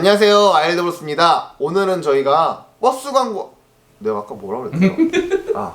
안녕하세요. 아일드브로스입니다. 오늘은 저희가 버스 광고. 내가 아까 뭐라 그랬죠? 아.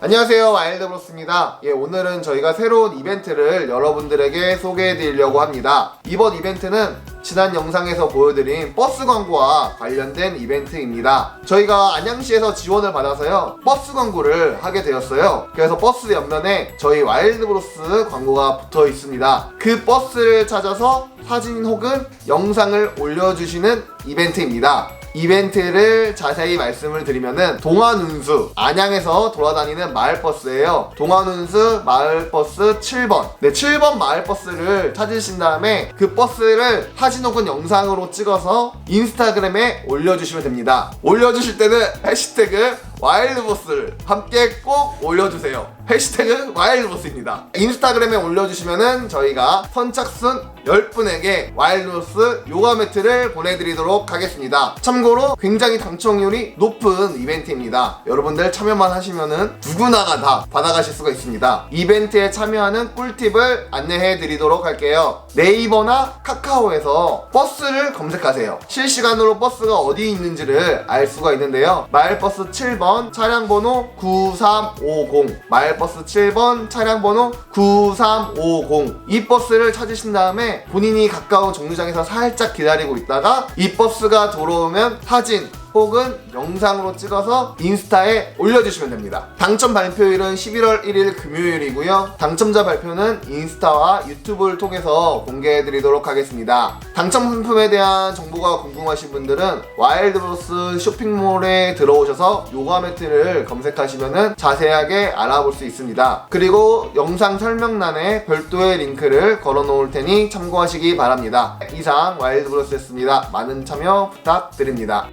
안녕하세요. 와일드브로스입니다. 예 오늘은 저희가 새로운 이벤트를 여러분들에게 소개해 드리려고 합니다. 이번 이벤트는 지난 영상에서 보여드린 버스 광고와 관련된 이벤트입니다. 저희가 안양시에서 지원을 받아서요 버스 광고를 하게 되었어요. 그래서 버스 옆면에 저희 와일드브로스 광고가 붙어 있습니다. 그 버스를 찾아서 사진 혹은 영상을 올려주시는 이벤트입니다 이벤트를 자세히 말씀을 드리면은 동안운수 안양에서 돌아다니는 마을버스예요. 동안운수 마을버스 7번. 네, 7번 마을버스를 찾으신 다음에 그 버스를 사진 혹은 영상으로 찍어서 인스타그램에 올려주시면 됩니다. 올려주실 때는 해시태그 와일드버스를 함께 꼭 올려주세요. 해시태그 와일드버스입니다. 인스타그램에 올려주시면은 저희가 선착순 10분에게 와일드버스 요가 매트를 보내드리도록 하겠습니다. 참고로 굉장히 당첨률이 높은 이벤트입니다. 여러분들 참여만 하시면은 누구나가 다 받아가실 수가 있습니다. 이벤트에 참여하는 꿀팁을 안내해 드리도록 할게요. 네이버나 카카오에서 버스를 검색하세요. 실시간으로 버스가 어디 있는지를 알 수가 있는데요. 마을버스 7번 차량 번호 9350 마을 버스 7번 차량 번호 9350 이 버스를 찾으신 다음에 본인이 가까운 정류장에서 살짝 기다리고 있다가 이 버스가 들어오면 사진 혹은 영상으로 찍어서 인스타에 올려주시면 됩니다. 당첨 발표일은 11월 1일 금요일이고요. 당첨자 발표는 인스타와 유튜브를 통해서 공개해드리도록 하겠습니다. 당첨 상품에 대한 정보가 궁금하신 분들은 와일드브로스 쇼핑몰에 들어오셔서 요가 매트를 검색하시면 자세하게 알아볼 수 있습니다. 그리고 영상 설명란에 별도의 링크를 걸어 놓을 테니 참고하시기 바랍니다. 이상 와일드브로스였습니다. 많은 참여 부탁드립니다.